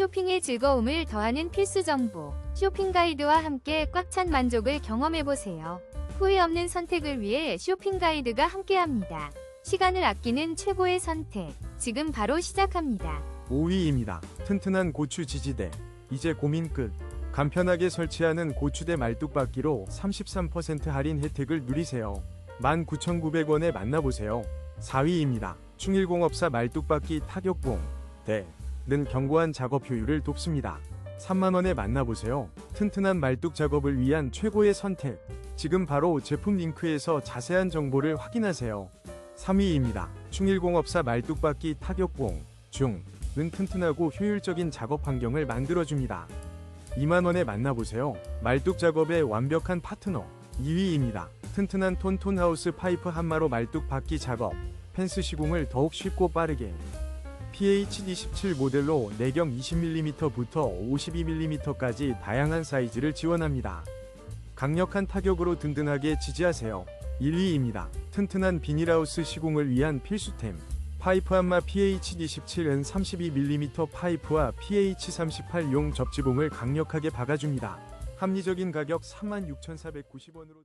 쇼핑의 즐거움을 더하는 필수 정보. 쇼핑 가이드와 함께 꽉 찬 만족을 경험해보세요. 후회 없는 선택을 위해 쇼핑 가이드가 함께합니다. 시간을 아끼는 최고의 선택. 지금 바로 시작합니다. 5위입니다. 튼튼한 고추 지지대. 이제 고민 끝. 간편하게 설치하는 고추대 말뚝박기로 33% 할인 혜택을 누리세요. 19,900원에 만나보세요. 4위입니다. 충일공업사 말뚝박기 타격봉. 대. 는 견고한 작업 효율을 돕습니다. 3만원에 만나보세요. 튼튼한 말뚝 작업을 위한 최고의 선택. 지금 바로 제품 링크에서 자세한 정보를 확인하세요. 3위입니다. 충일공업사 말뚝박기 타격봉. 중. 은 튼튼하고 효율적인 작업 환경을 만들어줍니다. 2만원에 만나보세요. 말뚝 작업의 완벽한 파트너. 2위입니다. 튼튼한 톤톤하우스 파이프 한마로 말뚝 받기 작업. 펜스 시공을 더욱 쉽고 빠르게. PH27 모델로 내경 20mm부터 52mm까지 다양한 사이즈를 지원합니다. 강력한 타격으로 든든하게 지지하세요. 1위입니다. 튼튼한 비닐하우스 시공을 위한 필수템. 파이프 한마 PH27은 32mm 파이프와 PH38용 접지봉을 강력하게 박아줍니다. 합리적인 가격 36,490원으로